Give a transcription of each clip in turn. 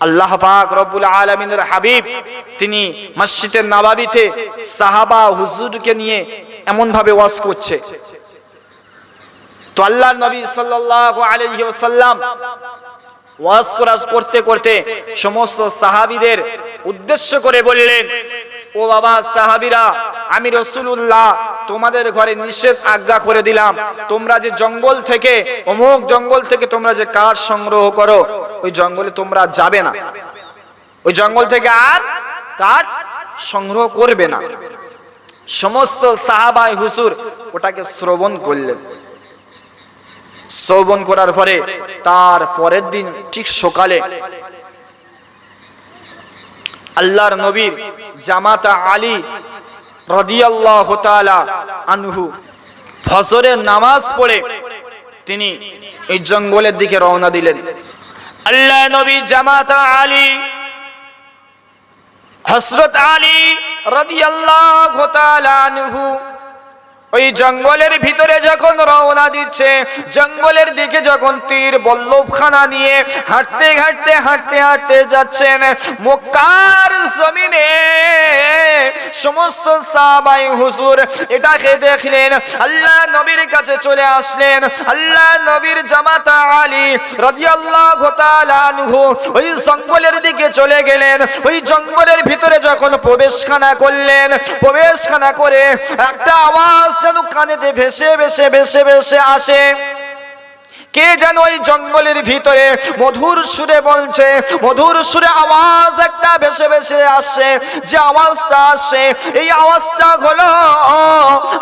আল্লাহ পাক রব্বুল আলমিনের হাবিব, তিনি মসজিদের নাবাবিতে সাহাবা হুজুরকে নিয়ে এমন ভাবে ওয়াজ করছে। তো আল্লাহ নবী সাল্লাহ আলাইহি ওয়াসাল্লাম ওয়াজ করা করতে করতে সমস্ত সাহাবিদের উদ্দেশ্য করে বললেন ও বাবা, সাহাবিরা, আমি রসুলুল্লাহ তোমাদের ঘরে নিষেধ আজ্ঞা করে দিলাম। তোমরা যে জঙ্গল থেকে, অমুক জঙ্গল থেকে তোমরা যে কাঠ সংগ্রহ করো, ওই জঙ্গলে তোমরা যাবে না। ওই জঙ্গল থেকে আর কাঠ সংগ্রহ করবে না। সমস্ত সাহাবাই হুসুর ওটাকে শ্রবণ করলেন। শ্রবণ করার পরে তার পরের দিন ঠিক সকালে আল্লাহর নবীর জামাতা আলী রদিয়াল্লাহ আনহু। ফজরের নামাজ পড়ে তিনি এই জঙ্গলের দিকে রওনা দিলেন। আল্লাহ নবী জামাতা আলী হসরত আলী রদিয়াল্লাহ আনহু ওই জঙ্গলের ভিতরে যখন রওনা দিচ্ছে, জঙ্গলের দিকে যখন তীর বল্লভখানা নিয়ে হাঁটতে হাঁটতে হাঁটতে হাঁটতে যাচ্ছেন, মক্কার জমিনে সমস্ত সাহাবাই হুজুর এটাকে দেখলেন, আল্লাহ নবীর কাছে চলে আসলেন। আল্লাহ নবীর জামাতা আলী রাদিয়াল্লাহু তাআলা আনহু ওই জঙ্গলের দিকে চলে গেলেন। ওই জঙ্গলের ভিতরে যখন প্রবেশখানা করলেন, প্রবেশখানা করে একটা আওয়াজ যেন কানেতে ভেসে ভেসে ভেসে ভেসে আসে। কে যেন ওই জঙ্গলের ভিতরে মধুর সুরে বলছে, মধুর সুরে আওয়াজ একটা ভেসে ভেসে আসছে, যে আওয়াজটা আসছে, এই আওয়াজটা হলো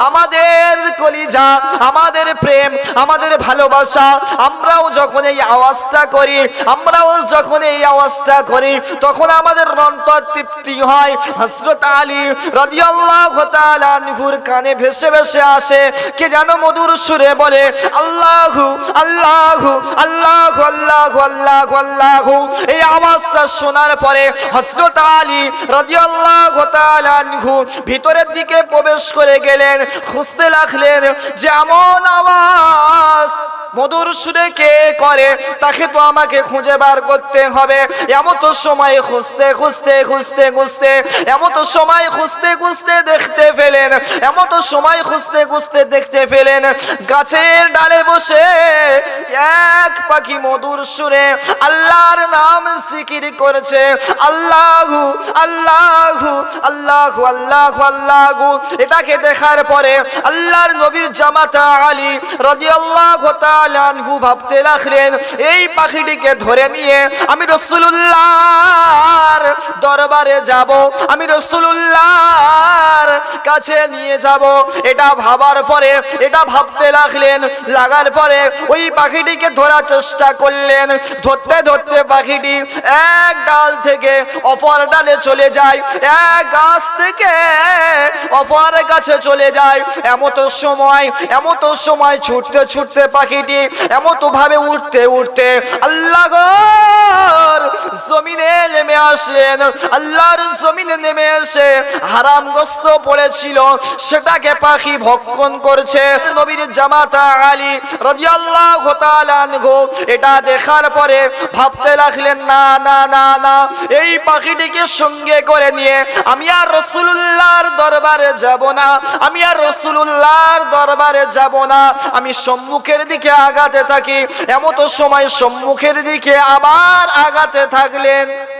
আমাদের কলিজা, আমাদের প্রেম, আমাদের ভালোবাসা। আমরাও যখন এই আওয়াজটা করি, আমরাও যখন এই আওয়াজটা করি, তখন আমাদের অন্তর তৃপ্তি হয়। হসরত আলী রাদিয়াল্লাহু কানে ভেসে ভেসে আসে, কে যেন মধুর সুরে বলে, আল্লাহু আল্লাহু আল্লাহু আল্লাহু আল্লাহু আল্লাহু এই আওয়াজটা শোনার পরে হযরত আলী রাদিয়াল্লাহু তাআলা আনহু ভিতরের দিকে প্রবেশ করে গেলেন, খুঁজতে লাগলেন যে এমন আওয়াজ মধুর সুরে কে করে? তাকে তো আমাকে খুঁজে বার করতে হবে। এমন তো সময় খুঁজতে খুঁজতে খুঁজতে খুঁজতে এমন তো সময় খুঁজতে খুঁজতে দেখতে পেলেন। এমন তো সময় খুঁজতে খুঁজতে দেখতে পেলেন। গাছের ডালে বসে এক পাখি মধুর সুরে আল্লাহর নাম জিকির করেছে। আল্লাহু আল্লাহু আল্লাহু আল্লাহু আল্লাহু। এটাকে দেখার পরে আল্লাহর নবীর জামাতা আলী রাদিয়াল্লাহু তাআলা আনহু ভাবতে লাগলেন, এই পাখিটিকে ধরে নিয়ে আমি দরবারে যাব, আমি কাছে নিয়ে যাব। এটা ভাবার পরে, এটা ভাবতে লাগলেন, লাগার পরে ওই পাখিটিকে ধরার চেষ্টা করলেন। ধরতে ধরতে পাখিটি এক ডাল থেকে অপর ডালে চলে যায়, এক গাছ থেকে অপর গাছে চলে যায়। এমত সময় এমত সময় ছুটতে ছুটতে পাখিটি এমত ভাবে উঠতে উঠতে আল্লাহ জমিনে নেমে আসলেন। আল্লাহর জমিনে নেমে এসে হারামগ্রস্ত পড়েছিল, সেটাকে পাখি ভক্ষণ করছে। নবীর জামাতা আলী রাদিয়াল্লাহু তাআলা আনহু এটা দেখার পরে ভাবতে লাগলেন, না না না না, এই পাখিটিকে সঙ্গে করে নিয়ে আমি আর রসুল্লাহর দরবারে যাব না, আমি আর রসুল্লাহর দরবারে যাব না। আমি সম্মুখের দিকে আগাতে থাকি। এমতো সময় সম্মুখের দিকে আবার আগাতে থাকলেন।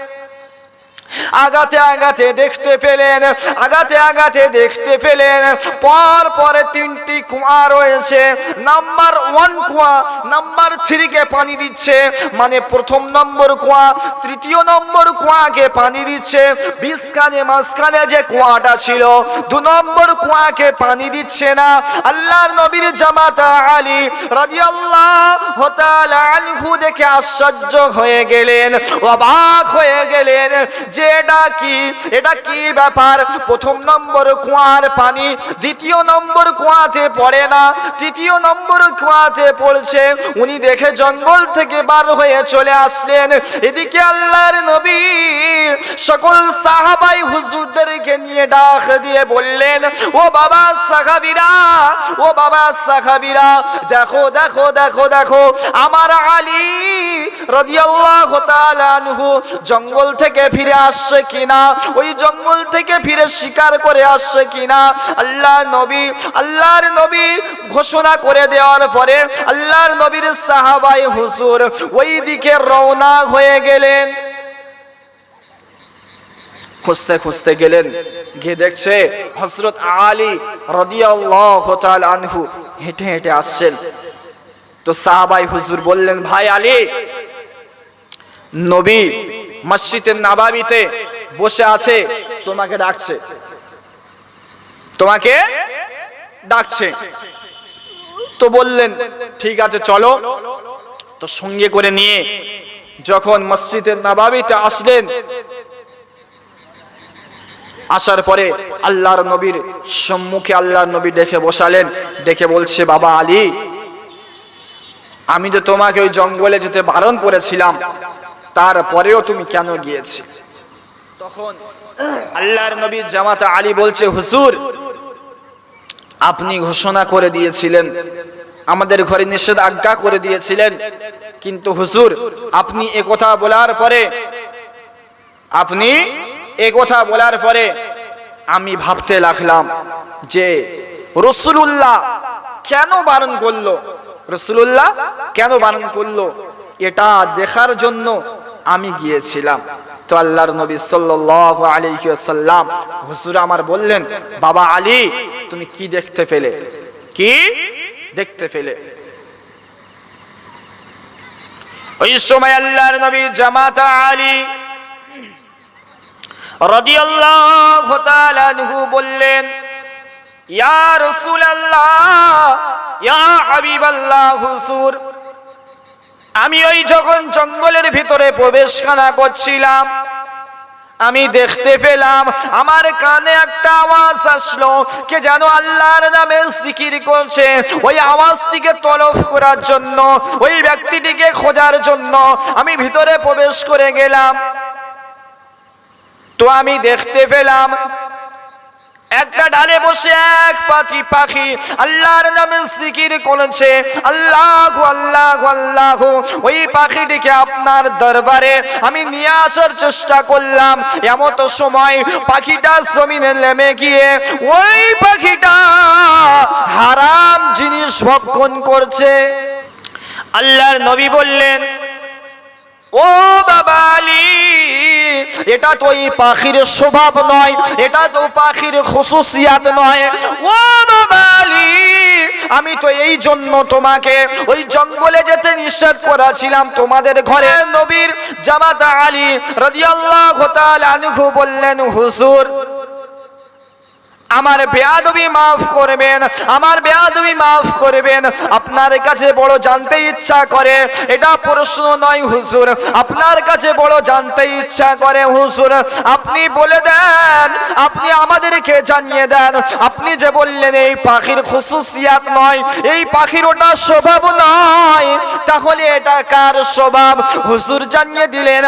আগাতে আগাতে দেখতে পেলেন, আগাতে আগাতে দেখতে পেলেন, পর পরে তিনটি কুয়া রয়েছে। নাম্বার ওয়ান কুয়া নাম্বার থ্রিকে পানি দিচ্ছে মানে প্রথম নম্বর কুয়া, তৃতীয় নম্বর কুয়াকে পানি দিচ্ছে বিশখানে মাঝখানে যে কুয়াটা ছিল, দু নম্বর কুয়াকে পানি দিচ্ছে না। আল্লাহর নবীর জামাতা আলী রাদিয়াল্লাহু তাআলা আনহু দেখে আশ্চর্য হয়ে গেলেন, অবাক হয়ে গেলেন যে এটা কি? এটা কি ব্যাপার? প্রথম নম্বর কুয়ার পানি, দ্বিতীয় নম্বর কুয়াতে পড়ে না, তৃতীয় নম্বর কুয়াতে পড়ছে। উনি দেখে জঙ্গল থেকে বার হয়ে চলে আসলেন। এদিকে আল্লাহর নবী সকল সাহাবাই হুজুরদেরকে নিয়ে ডাক দিয়ে বললেন, ও বাবা সাহাবিরা, ও বাবা সাহাবিরা, দেখো দেখো দেখো দেখো, আমার আলী রাদিয়াল্লাহু জঙ্গল থেকে ফিরে আসছে কিনা? ওই জঙ্গল থেকে ফিরে শিকার করে আসছে কিনা? আল্লাহ নবী, আল্লাহর নবী ঘোষণা করে দেওয়ার পরে আল্লাহর নবীর সাহাবাই হুজুর ওই দিকে রওনা হয়ে গেলেন। খুঁজতে খুঁজতে গেলেন, গিয়ে দেখছে হজরত আলী রদিয়াল্লাহ আনহু হেঁটে হেঁটে আসছেন। তো সাহাবাই হুজুর বললেন, ভাই আলী, নবী মসজিদের নাবাবিতে বসে আছে, তোমাকে ডাকছে। তোমাকে ডাকছে। তো বললেন, ঠিক আছে, চলো। তো সঙ্গে করে নিয়ে যখন মসজিদের নাবাবিতে আসলেন, আসার পরে আল্লাহর নবীর সম্মুখে আল্লাহর নবী দেখে বসালেন দেখে বলছে, বাবা আলী, আমি যে তোমাকে ওই জঙ্গলে যেতে বারণ করেছিলাম তারপরেও তুমি কেন গিয়েছি তখন আল্লাহর নবী জামাতা আলী বলছে হুসুর আপনি ঘোষণা করে দিয়েছিলেন, আমাদের ঘরে নিষেধ নিষেধাজ্ঞা করে দিয়েছিলেন। কিন্তু হুসুর আপনি কথা বলার পরে, আপনি কথা বলার পরে আমি ভাবতে লাগলাম যে রসুল্লাহ কেন বারণ করল? রসুল্লাহ কেন বারণ করল? এটা দেখার জন্য আমি গিয়েছিলাম। তো আল্লাহর নবী সাল্লাল্লাহু আলাইহি ওয়াসাল্লাম হুজুর আমার বললেন, বাবা আলী, তুমি কি দেখতে পেলে? কি? দেখতে পেলে। ওই সময় আল্লাহর নবী জামাতা আলী রাদিয়াল্লাহু তাআলা আনহু বললেন, ইয়া রাসূলুল্লাহ, ইয়া হাবিবাল্লাহ হুজুর আমি ওই যখন জঙ্গলের ভিতরে প্রবেশখানা করছিলাম, আমি দেখতে পেলাম, আমার কানে একটা আওয়াজ আসলো, কে যেন আল্লাহর নামে জিকির করছে। ওই আওয়াজটিকে তলব করার জন্য, ওই ব্যক্তিটিকে খোঁজার জন্য আমি ভিতরে প্রবেশ করে গেলাম। তো আমি দেখতে পেলাম একটা ডালে বসে এক পাখি পাখি আল্লাহর নামে জিকির করেছে। আল্লাহ আল্লাহ আল্লাহ। ওই পাখিটিকে আপনার দরবারে আমি নিয়ে আসার চেষ্টা করলাম। এমত সময় পাখিটা জমিনে নেমে গিয়ে ওই পাখিটা হারাম জিনিস ভক্ষণ করছে। আল্লাহর নবী বললেন ও বাবা আলী, এটা তো এই পাখির স্বভাব নয়, এটা তো পাখির খুশুসিয়াত নয়। ও বাবা আলী, আমি তো এই জন্য তোমাকে ওই জঙ্গলে যেতে নিষেধ করেছিলাম। তোমাদের ঘরে নবীর জামাতা আলী রাদিয়াল্লাহু তাআলা আনহু বললেন, হুজুর আমার বেয়াদবি মাফ করবেন, আমার বেয়াদবি মাফ করবেন। আপনার কাছে বড় জানতে ইচ্ছা করে, এটা প্রশ্ন নয় হুজুর। আপনার কাছে বড় জানতে ইচ্ছা করে হুজুর। আপনি বলে দেন, আপনি আমাদেরকে জানিয়ে দেন। আপনি যে বললেন এই পাখির খুশুসিয়াত নয়, এই পাখির ওটা স্বভাব নয়। তাহলে এটা কার স্বভাব? হুজুর জানিয়ে দিলেন,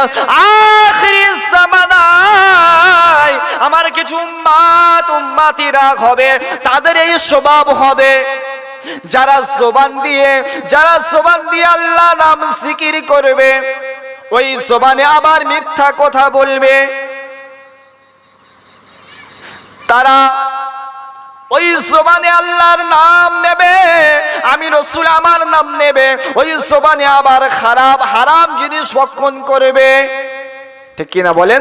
আখিরি জামানায় আমার কিছু উম্মাত উম্মাতিরা হবে, তাদের এই স্বভাব হবে। যারা জোবান দিয়ে, যারা জোবান দিয়ে আল্লাহ নাম জিকির করবে, ওই জোবানে আবার মিথ্যা কথা বলবে। তারা ওই জোবানে আল্লাহর নাম নেবে, আমি রসুল আমার নাম নেবে, ওই জোবানে আবার খারাপ, হারাম জিনিস ভক্ষণ করবে। ঠিক কিনা বলেন?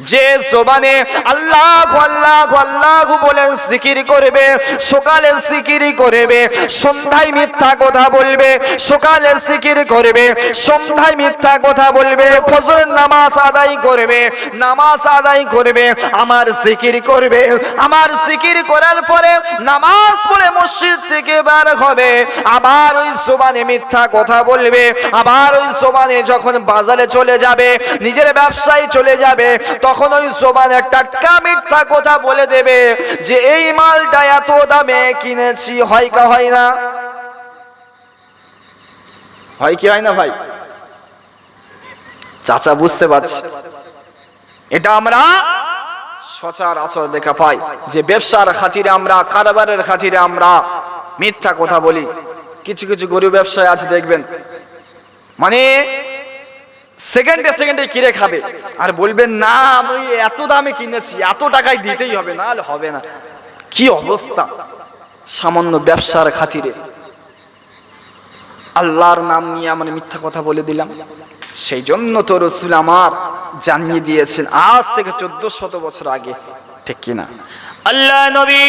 যে জবানে আল্লাহ আল্লাহ আল্লাহ বলে জিকির করবে, সকালে জিকির করবে, সন্ধ্যায় মিথ্যা কথা বলবে, সকালে জিকির করবে, সন্ধ্যায় মিথ্যা কথা বলবে, ফজরের নামাজ আদায় করবে, নামাজ আদায় করবে, আমার জিকির করবে। আমার জিকির করার পরে নামাজ পড়ে মসজিদ থেকে বার হবে আবার ওই জবানে মিথ্যা কথা বলবে আবার ওই জবানে যখন বাজারে চলে যাবে নিজের ব্যবসায় চলে যাবে তখন ওই জবানে টাটকা মিথ্যা কথা বলে দেবে যে এই মালটা এত দামে কিনেছি হয় কা হয় না? হয় কি হয় না ভাই? চাচা বুঝতে পারছি। এটা আমরা সচরাচর দেখা পাই। যে ব্যবসার খাতিরে আমরা, কারবারের খাতিরে আমরা মিথ্যা কথা বলি। কিছু কিছু গরিব ব্যবসায় আছে, দেখবেন। মানে সেকেন্ডে সেকেন্ডে কিনে খাবে? আর বলবেন, না, আমি এত দামে কিনেছি, এত টাকায় দিতেই হবে না হবে না। কি অবস্থা? সামান্য ব্যবসার খাতিরে। আল্লাহর নাম নিয়ে আমরা মিথ্যা কথা বলে দিলাম। সেই জন্য তো রসুল আমার জানিয়ে দিয়েছেন, আজ থেকে চোদ্দ শত বছর আগে, ঠিক কিনা? আল্লাহ নবী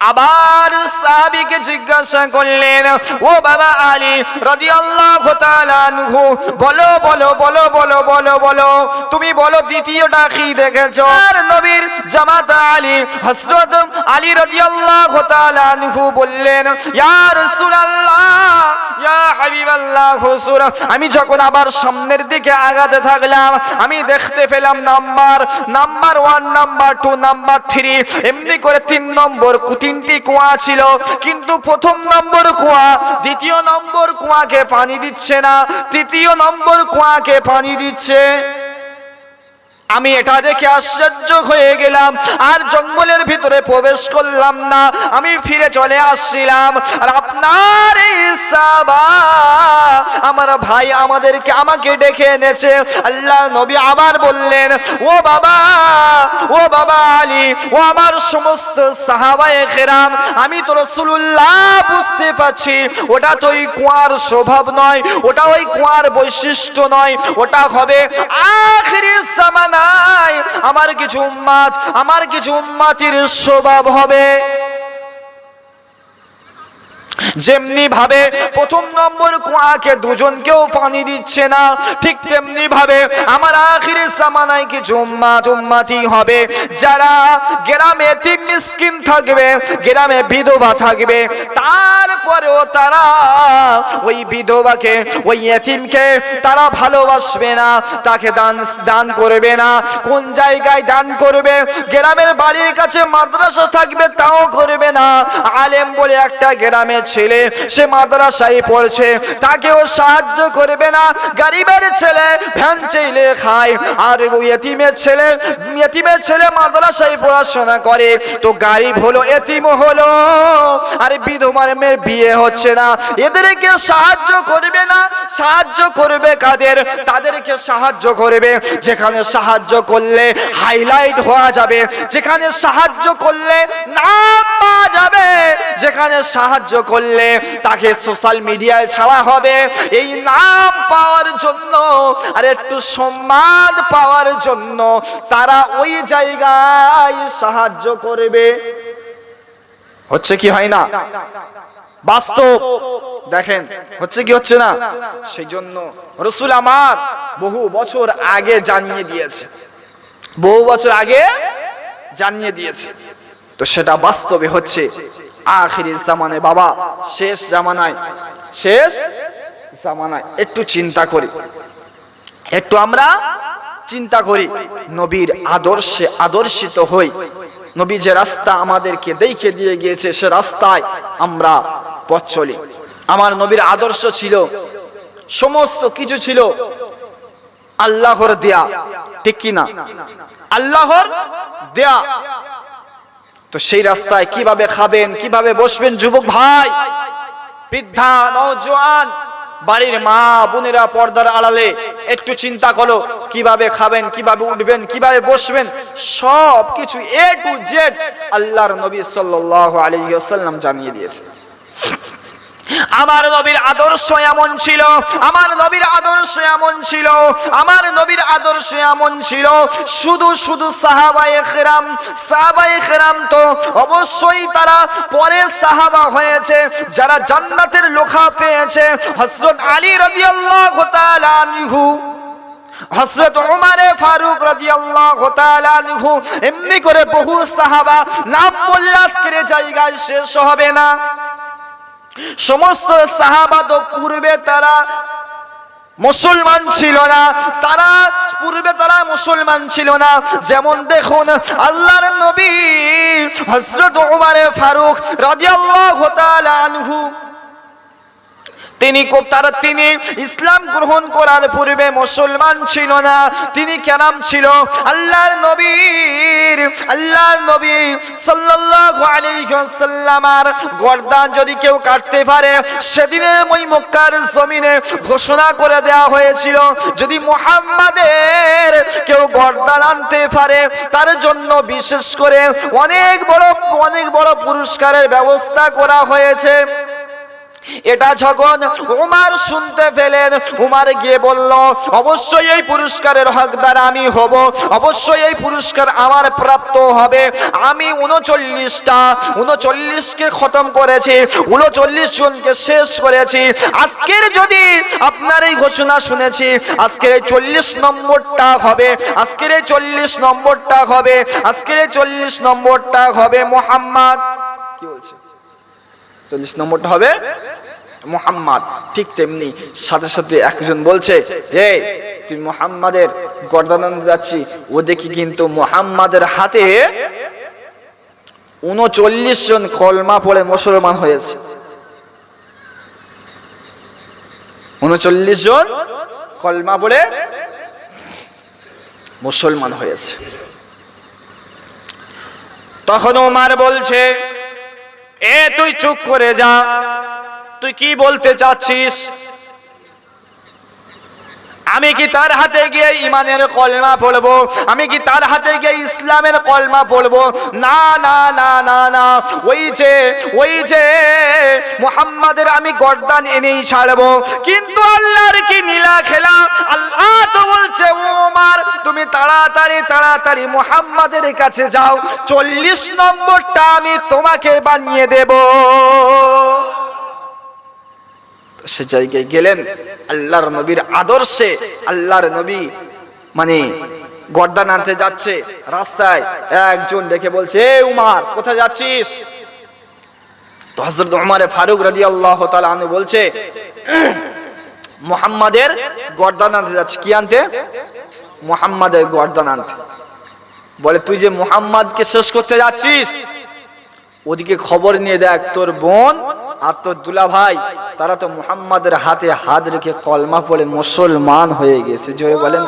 আবার সাহাবীকে জিজ্ঞাসা করলেন, ও বাবা আলী রাদিয়াল্লাহু তাআলা আনহু, বলো বলো বলো বলো বলো বলো, তুমি বলো দ্বিতীয়টা কি দেখেছ? আর নবীর জামাত আলী, হযরত আলী রাদিয়াল্লাহু তাআলা আনহু বললেন, ইয়া রাসূলুল্লাহ, ইয়া হাবিবাল্লাহ হুজুর আমি যখন আবার সামনের দিকে আগাতে থাকলাম, আমি দেখতে পেলাম number number one, number two, number three, এমনি করে তিন নম্বর কু- তিনটি কুয়া ছিল, কিন্তু প্রথম নম্বর কুয়া, দ্বিতীয় নম্বর কুয়াকে পানি দিচ্ছে না, তৃতীয় নম্বর কুয়াকে পানি দিচ্ছে। আমি এটা দেখে আশ্চর্য হয়ে গেলাম। আর জঙ্গলের ভিতরে প্রবেশ করলাম না। আমি ফিরে চলে আসছিলাম। আর আপনার আমার ভাই আমাদেরকে আমাকে ডেকে এনেছে। আল্লাহ নবী আবার বললেন, ও বাবা ও বাবা আলী, ও আমার সমস্ত সাহাবায়ে খেরাম আমি তো রসুল্লাহ বুঝতে পারছি, ওটা তো ওই কুয়ার স্বভাব নয়, ওটা ওই কুয়ার বৈশিষ্ট্য নয়, ওটা হবে আখিরি জামানায় আমার কিছু উম্মাত আমার কিছু উম্মাতির স্বভাব হবে। যেমনি ভাবে প্রথম নম্বর কুয়াকে দুজনকেও পানি দিচ্ছে না, ঠিক তেমনি ভাবে আমার আখিরি জামানায় কিছু উম্মাত উম্মাতি হবে। যারা গ্রামে এতিম মিসকিন থাকবে, গ্রামে বিধবা থাকবে তারপরেও তারা ওই বিধবাকে, ওই এতিমকে তারা ভালোবাসবে না। তাকে দান দান করবে না। কোন জায়গায় দান করবে? গ্রামের বাড়ির কাছে মাদ্রাসা থাকবে, তাও করবে না। আলেম বলে একটা গ্রামের ছেলে, সে মাদ্রাসায় পড়ছে। তাকেও সাহায্য করবে না। গরিবের ছেলে ভ্যান চাইলে খায়, আর এতিমের ছেলে এতিমের ছেলে মাদ্রাসায় পড়াশোনা করে। তো গরিব হলো, এতিম হলো। আর বিধবার মেয়ের বিয়ে হচ্ছে না। এদেরকে সাহায্য করবে না। সাহায্য করবে কাদের? তাদেরকে সাহায্য করবে। যেখানে সাহায্য করলে হাইলাইট হওয়া যাবে। যেখানে সাহায্য করলে নাম পাওয়া যাবে। যেখানে সাহায্য করলে তাকে সোশ্যাল মিডিয়ায় ছাড়া হবে। এই নাম পাওয়ার জন্য আর একটু সম্মান পাওয়ার জন্য তারা ওই জায়গায় সাহায্য করবে। হচ্ছে কি হয় না? বাস্তব। দেখেন, হচ্ছে কি, হচ্ছে না? সেই জন্য রসুল আমার বহু বছর আগে জানিয়ে দিয়েছে। বহু বছর আগে জানিয়ে দিয়েছে। তো সেটা বাস্তবে হচ্ছে আখিরি জামানে বাবা, শেষ জামানায় শেষ জামানায়। একটু চিন্তা করি। একটু আমরা চিন্তা করি। নবীর আদর্শে আদর্শিত হই। নবী যে রাস্তা আমাদেরকে দেখে দিয়ে গিয়েছে, সে রাস্তায় আমরা পথ চলি। আমার নবীর আদর্শ ছিল, সমস্ত কিছু ছিল আল্লাহর দেয়া, ঠিক কি না? আল্লাহর দেয়া। তো সেই রাস্তায় কীভাবে খাবেন, কীভাবে বসবেন যুবক ভাই? বৃদ্ধা, নওজোয়ান, বাড়ির মা, বোনেরা পর্দার আড়ালে একটু চিন্তা করো, কীভাবে খাবেন, কীভাবে উঠবেন, কীভাবে বসবেন সব কিছু এ টু জেড আল্লাহর নবী সাল্লাল্লাহু আলাইহি ওয়াসাল্লাম জানিয়ে দিয়েছে। আমার নবীর আদর্শ এমন ছিল, আমার নবীর আদর্শ এমন ছিল, আমার নবীর আদর্শ এমন ছিল। শুধু শুধু সাহাবায়ে খেরাম সাহাবায়ে খেরাম তো অবশ্যই তারা পরে সাহাবা হয়েছে, যারা জান্নাতের লোখা পেয়েছে। হযরত আলী রাদিয়াল্লাহু তাআলা আনহু, হযরত উমারে ফারুক রাদিয়াল্লাহু তাআলা আনহু, এমনি করে বহু সাহাবা নাম বললে আজকের জায়গায় শেষ হবে না। সমস্ত সাহাবা তো পূর্বে তারা মুসলমান ছিল না, তারা পূর্বে তারা মুসলমান ছিল না। যেমন দেখুন আল্লাহর নবী হজরত ফারুক রাদিয়াল্লাহু তাআলা আনহু। তিনি খুব তারা তিনি ইসলাম গ্রহণ করার পূর্বে মুসলমান ছিল না। তিনি কেরাম ছিল। আল্লাহর নবীর, আল্লাহর নবী সাল্লাল্লাহু আলাইহি গর্দান যদি কেউ কাটতে পারে সেদিনে ওই মক্কার জমিনে ঘোষণা করে দেওয়া হয়েছিল, যদি মুহাম্মাদের কেউ গর্দান আনতে পারে, তার জন্য বিশেষ করে অনেক বড় অনেক বড় পুরস্কারের ব্যবস্থা করা হয়েছে। এটা যখন উমার শুনতে পেলেন, উমার গিয়ে বলল, অবশ্যই এই পুরস্কারের হকদার আমি হব, অবশ্যই এই পুরস্কার আমার প্রাপ্ত হবে। আমি উনচল্লিশটা, উনচল্লিশকে খতম করেছি, উনচল্লিশ জনকে শেষ করেছি। আজকের যদি আপনার এই ঘোষণা শুনেছি, আজকের এই চল্লিশ নম্বরটা হবে, আজকের এই চল্লিশ নম্বরটা হবে, আজকের এই চল্লিশ নম্বরটা হবে মোহাম্মদ। কি বলছে? চল্লিশ নম্বরটা হবে মোহাম্মদ। ঠিক তেমনি সাথে সাথে একজন বলছে, হে তুই মোহাম্মদের গর্দান যাচ্ছি। ও দেখি কিন্তু মোহাম্মদের হাতে উনচল্লিশ জন কলমা পড়ে মুসলমান হয়েছে। উনচল্লিশ জন কলমা পড়ে মুসলমান হয়েছে। তখন ওমার বলছে এ তুই চুপ করে যা। তুই কি বলতে চাচ্ছিস? আমি কি তার হাতে গিয়ে ইমানের কলমা পড়ব? আমি কি তার হাতে গিয়ে ইসলামের কলমা পড়ব? না না না না না। ওই যে ওই যে, মুহাম্মাদের আমি গর্দান এনেই ছাড়বো। কিন্তু আল্লাহর কি নীলা খেলা? আল্লাহ তো বলছে ওমার তুমি তাড়াতাড়ি তাড়াতাড়ি মুহাম্মাদের কাছে যাও। চল্লিশ নম্বরটা আমি তোমাকে বানিয়ে দেবো। সে জায়গায় গেলেন। আল্লাহর নবীর আদর্শে আল্লাহর নবী মানে গর্দান আনতে যাচ্ছে। রাস্তায় একজন দেখে বলছে, এ উমার, কোথায় যাচ্ছিস? তো হজরত উমারে ফারুক রাজি আল্লাহ আনু বলছে, মোহাম্মদের গর্দান আনতে যাচ্ছে কি আনতে? মোহাম্মদের গর্দান আনতে বলে, তুই যে মোহাম্মদকে শেষ করতে যাচ্ছিস, ওদিকে খবর নিয়ে দেখ, তোর বোন আর তোর দুলা ভাই তারা তো মুহাম্মাদের হাতে হাত রেখে কলমা পড়ে মুসলমান হয়ে গেছে। জোরে বলেন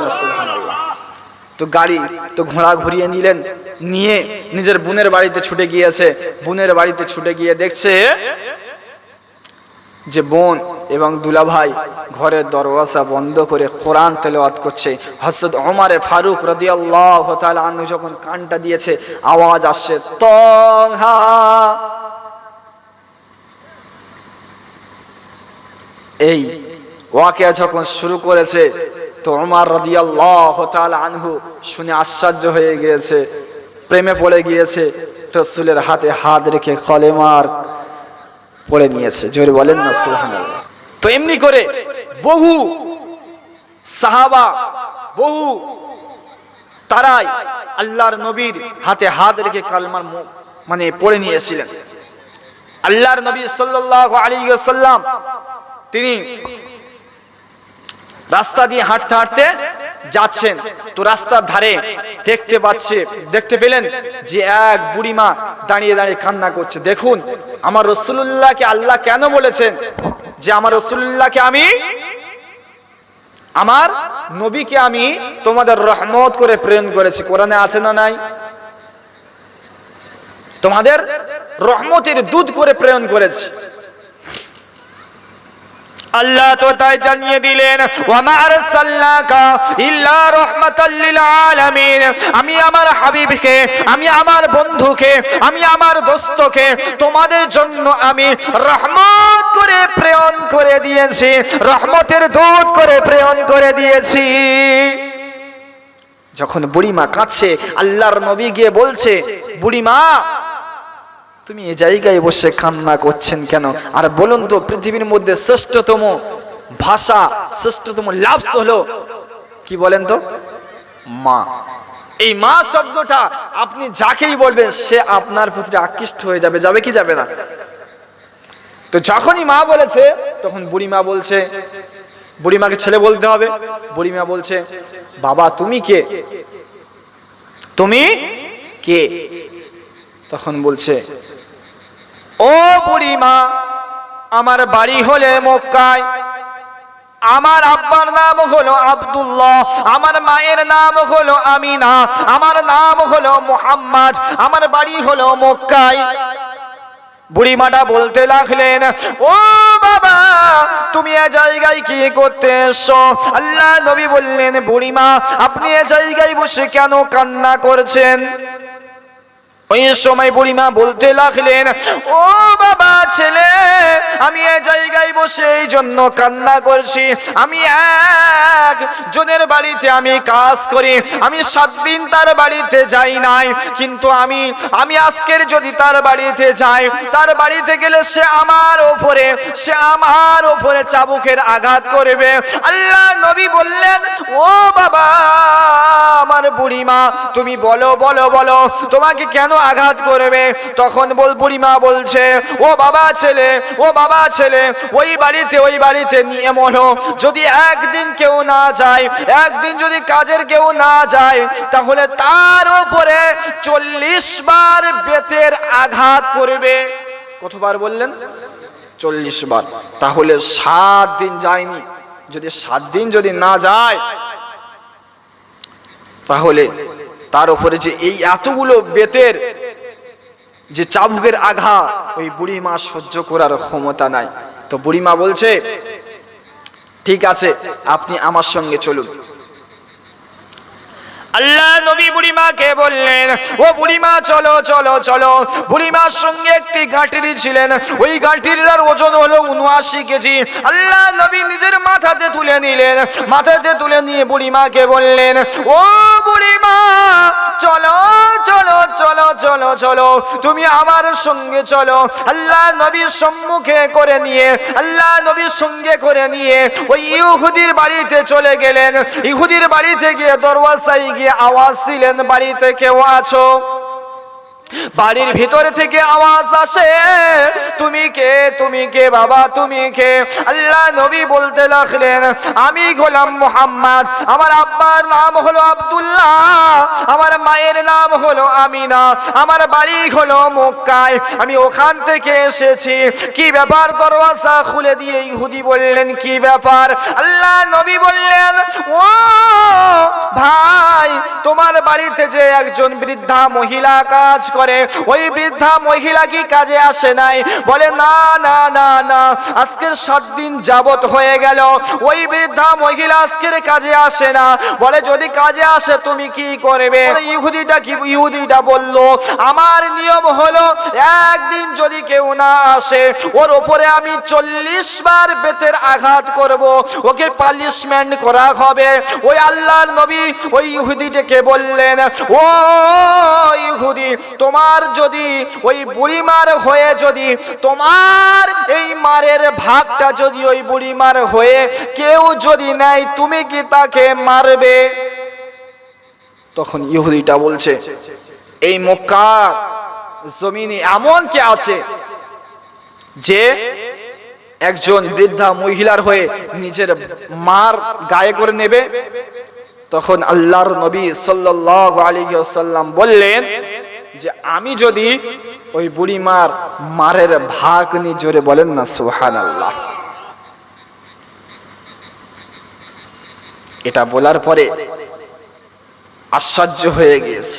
তো গাড়ি, তো ঘোড়া ঘুরিয়ে নিলেন, নিয়ে নিজের বোনের বাড়িতে ছুটে গিয়েছে। বোনের বাড়িতে ছুটে গিয়ে দেখছে যে বোন এবং দুলাভাই ঘরের দরওয়াজা বন্ধ করে কোরআন তেলাওয়াত করছে। হযরত ওমরে ফারুক রাদিয়াল্লাহু তাআলা আনহু যখন কানটা দিয়েছে, আওয়াজ আসছে, তহা এই ওয়াকিয়া যখন শুরু করেছে, তো ওমর তাআলা আনহু শুনে আশ্চর্য হয়ে গিয়েছে, প্রেমে পড়ে গিয়েছে, রসুলের হাতে হাত রেখে কলেমার পড়ে নিয়েছে। জোরে বলেন না, সুবহানাল্লাহ। তো এমনি করে বহু সাহাবা, বহু তারাই আল্লাহর নবীর হাতে হাত রেখে কালমার মানে পড়ে নিয়েছিলেন। আল্লাহর নবী সাল্লাল্লাহু আলাইহি ওয়াসাল্লাম তিনি রাস্তা দিয়ে হাঁটতে হাঁটতে যাচ্ছেন। তো রাস্তার ধারে দেখতে পাচ্ছে, দেখতে পেলেন যে এক বুড়িমা দাঁড়িয়ে দাঁড়িয়ে কান্না করছে। দেখুন, আমার রসুল্লাহকে আল্লাহ কেন বলেছেন যে আমার রসুল্লাহকে আমি, আমার নবীকে আমি তোমাদের রহমত করে প্রেরণ করেছি। কোরআনে আছে না নাই? তোমাদের রহমতের দুধ করে প্রেরণ করেছি। আল্লাহ তো তাই জানিয়ে দিলেন আমি আমার হাবিবকে, আমি আমার বন্ধুকে, আমি আমার দোস্তকে তোমাদের জন্য আমি রহমত করে প্রেরণ করে দিয়েছি, রহমতের দূত করে প্রেরণ করে দিয়েছি। যখন বুড়িমা কাঁদছে, আল্লাহর নবী গিয়ে বলছে, বুড়িমা তুমি এ জায়গায় বসে কান্না করছেন কেন? আর বলুন তো, পৃথিবীর মধ্যে শ্রেষ্ঠতম ভাষা, শ্রেষ্ঠতম লাভস হলো কি বলেন তো? মা। এই মা শব্দটা আপনি যাকেই বলবেন, সে আপনার প্রতি আকৃষ্ট হয়ে যাবে যাবে কি যাবে না? তো যখনই মা বলেছে, তখন বুড়িমা বলছে, বুড়িমাকে ছেলে বলতে হবে। বুড়িমা বলছে, বাবা, তুমি কে? তুমি কে? তখন বলছে, ও বুড়িমা, আমার বাড়ি হলে মক্কায়। আমার আব্বার নাম হলো আব্দুল্লাহ, আমার মায়ের নাম হলো আমিনা, আমার নাম হলো মোহাম্মদ, আমার বাড়ি হলো মক্কায়। বুড়িমাটা বলতে লাগলেন, ও বাবা, তুমি এ জায়গায় কি করতে এসছো? আল্লাহ নবী বললেন, বুড়িমা, আপনি এ জায়গায় বসে কেন কান্না করছেন? ওই সময় বুড়িমা বলতে লাগলেন, ও বাবা ছেলে, আমি এ জায়গায় বসে এই জন্য কান্না করছি। আমি এক জনের বাড়িতে আমি কাজ করি। আমি সাত দিন তার বাড়িতে যাই নাই, কিন্তু আমি আমি আজকের যদি তার বাড়িতে যাই, তার বাড়িতে গেলে সে আমার ওপরে, সে আমার ওপরে চাবুকের আঘাত করবে। আল্লাহ নবী বললেন, ও বাবা, আমার বুড়িমা তুমি বলো বলো বলো, তোমাকে কেন আঘাত করবে। তখন বল বুড়িমা বলছে, ও বাবা ছেলে, ও বাবা ছেলে, ওই বাড়িতে ওই বাড়িতে নিয়ম হলো যদি একদিন কেউ না যায়, একদিন যদি কাজের কেউ না যায়, তাহলে তার উপরে চল্লিশ বার বেতের আঘাত করবে। কতবার বললেন? চল্লিশ বার। তাহলে সাত দিন যায়নি। যদি সাত দিন যদি না যায়, তাহলে তার উপরে যে এই এতগুলো বেতের যে চাবুকের আঘা ওই বুড়ি মা সহ্য করার ক্ষমতা নাই। তো বুড়িমা বলছে, ঠিক আছে, আপনি আমার সঙ্গে চলুন। আল্লাহ নবী বুড়িমাকে বললেন, ও বুড়িমা, চলো চলো চলো। বুড়িমার সঙ্গে একটি গাঁটিরি ছিলেন। ওই গাঁটিরির ওজন হলো উনআশি কেজি। আল্লাহ নবী নিজের মাথাতে তুলে নিলেন। মাথাতে তুলে নিয়ে বুড়িমাকে বললেন, ও বুড়িমা, চলো চলো চলো চলো চলো। তুমি আমার সঙ্গে চলো। আল্লাহ নবীর সম্মুখে করে নিয়ে, আল্লাহ নবীর সঙ্গে করে নিয়ে ওই ইহুদির বাড়িতে চলে গেলেন। ইহুদির বাড়িতে গিয়ে দরওয়াজায় গিয়ে আওয়াজ দিলেন বাড়িতে কেউ আছো? বাড়ির ভিতর থেকে আওয়াজ আসে। তুমি কে? তুমি কে বাবা? তুমি কে? আল্লাহ নবী বলতে লাগলেন আমি গোলাম মোহাম্মদ। আমার আব্বার নাম হলো আব্দুল্লাহ। আমার মায়ের নাম হলো আমিনা। আমার বাড়ি হলো মক্কায়। আমি ওখান থেকে এসেছি। কি ব্যাপার দরওয়াজা খুলে দিয়ে ইহুদি বললেন কি ব্যাপার? আল্লাহ নবী বললেন ও ভাই তোমার বাড়িতে যে একজন বৃদ্ধা মহিলা কাজ করে ওই বৃদ্ধা মহিলা কি কাজে আসে নাই? বলে, না না না না, আজকের সাত দিন যাবত হয়ে গেল। ওই বৃদ্ধা মহিলা আজকের কাজে আসে না। বলে, যদি কাজে আসে, তুমি কি করবে? ইহুদিটা কি, ইহুদিটা বলল, আমার নিয়ম হলো, একদিন যদি কেউ না আসে, ওর ওপরে আমি চল্লিশ বার বেতের আঘাত করব। ওকে পানিশমেন্ট করা হবে। ওই আল্লাহর নবী ওই ইহুদিটাকে বললেন, ও ইহুদি তোমার যদি, ওই বুড়িমার হয়ে যদি, তোমার এই মারের ভাগটা যদি ওই বুড়িমার হয়ে কেউ যদি নেয়, তুমি কি তাকে মারবে? তখন ইহুদিটা বলছে, এই মক্কার জমিনে এমন কে আছে যে একজন বৃদ্ধা মহিলার হয়ে নিজের মার গায়ে করে নেবে? তখন আল্লাহর নবী সাল্লাল্লাহু আলাইহি ওয়াসাল্লাম বললেন যে আমি যদি ওই বুড়ি মার মারের ভাগ নি জোরে বলেন না, সুবহানাল্লাহ। এটা বলার পরে আশ্চর্য হয়ে গিয়েছে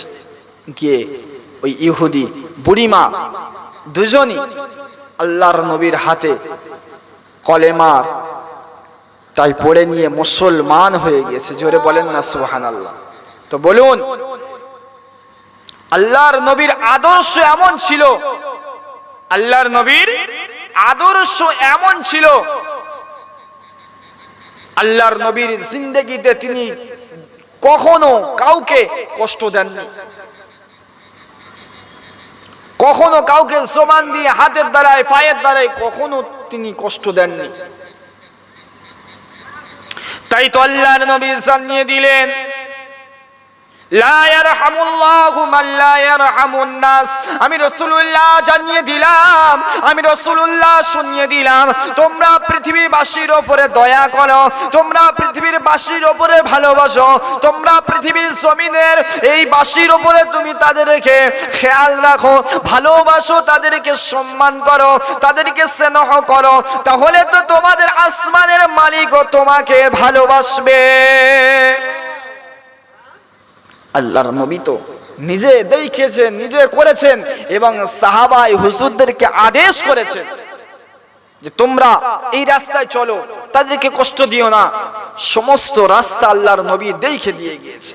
গিয়ে ওই ইহুদি বুড়িমা দুজনই আল্লাহর নবীর হাতে কলেমার তাই পড়ে নিয়ে মুসলমান হয়ে গিয়েছে, জোরে বলেন না সুহান আল্লাহ তো বলুন আল্লাহর নবীর আদর্শ এমন ছিল। আল্লাহর নবীর আদর্শ এমন ছিল। আল্লাহর নবীর জিন্দগিতে তিনি কখনো কাউকে কষ্ট দেননি। কখনো কাউকে সমান দিয়ে, হাতের দ্বারায়, পায়ের দ্বারায় কখনো তিনি কষ্ট দেননি। তাই তো আল্লাহর নবী জানিয়ে দিলেন আমি রাসূলুল্লাহ জানিয়ে দিলাম, আমি রাসূলুল্লাহ শুনিয়ে দিলাম, তোমরা পৃথিবীবাসীর উপরে দয়া করো, তোমরা পৃথিবীর উপরে ভালোবাসো, তোমরা পৃথিবীর জমিনের এই বাসীর উপরে তুমি তাদেরকে খেয়াল রাখো, ভালোবাসো, তাদেরকে সম্মান করো, তাদেরকে স্নেহ করো, তাহলে তো তোমাদের আসমানের মালিকও তোমাকে ভালোবাসবে। আল্লাহর নবী তো। নিজে দেখেছেন নিজে করেছেন এবং সাহাবাই হুজুরদেরকে আদেশ করেছেন যে তোমরা এই রাস্তায় চলো, তাদেরকে কষ্ট দিও না। সমস্ত রাস্তা আল্লাহর নবী দেখে দিয়ে গিয়েছে।